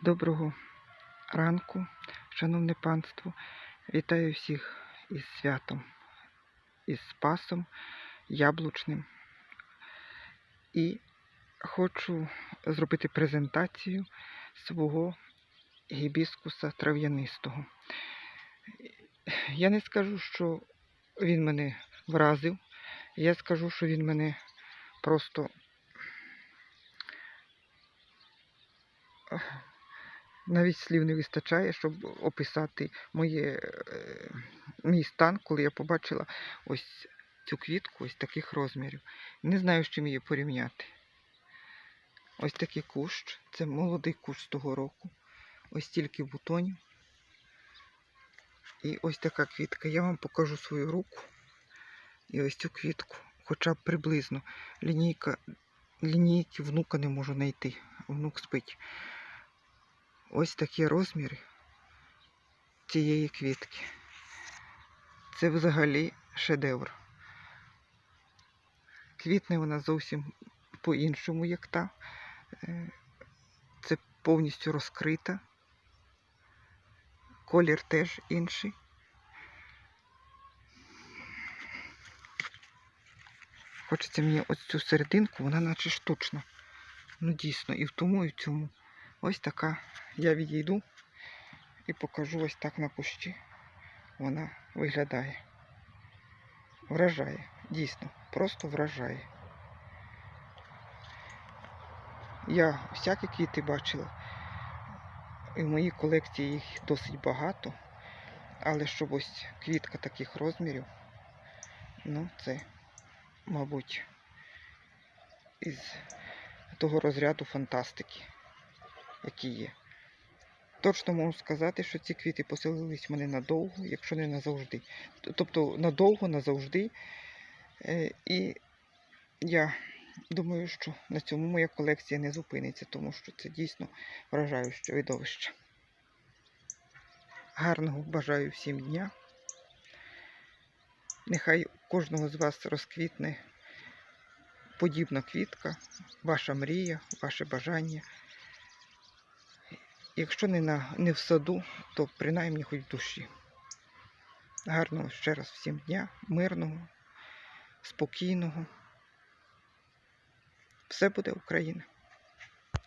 Доброго ранку, шановне панство. Вітаю всіх із святом, із Спасом Яблучним. І хочу зробити презентацію свого гібіскуса трав'янистого. Я не скажу, що він мене вразив. Я скажу, що він мене просто навіть слів не вистачає, щоб описати моє, е, мій стан, коли я побачила ось цю квітку, ось таких розмірів. Не знаю, з чим її порівняти. Ось такий кущ, це молодий кущ з того року. Ось стільки бутонів. І ось така квітка. Я вам покажу свою руку. І ось цю квітку. Хоча б приблизно. Лінійка, лінійки внука не можу знайти. Внук спить. Ось такі розміри цієї квітки. Це взагалі шедевр. Квітне вона зовсім по-іншому, як та. Е, Це повністю розкрита. Колір теж інший. Хочеться мені ось цю серединку, вона наче штучна. Ну дійсно, і в тому, і в цьому. Ось така. Я відійду і покажу ось так на кущі. Вона виглядає. Вражає. Дійсно, просто вражає. Я всякі квіти бачила. І в моїй колекції їх досить багато. Але щоб ось квітка таких розмірів, ну це, мабуть, із того розряду фантастики, які є. Точно можу сказати, що ці квіти поселились мене надовго, якщо не назавжди. Тобто надовго, назавжди. Е, І я думаю, що на цьому моя колекція не зупиниться, тому що це дійсно вражаюче видовище. Гарного бажаю всім дня. Нехай кожного з вас розквітне подібна квітка, ваша мрія, ваше бажання. Якщо не, на, не в саду, то принаймні хоч в душі. Гарного ще раз всім дня, мирного, спокійного. Все буде Україна.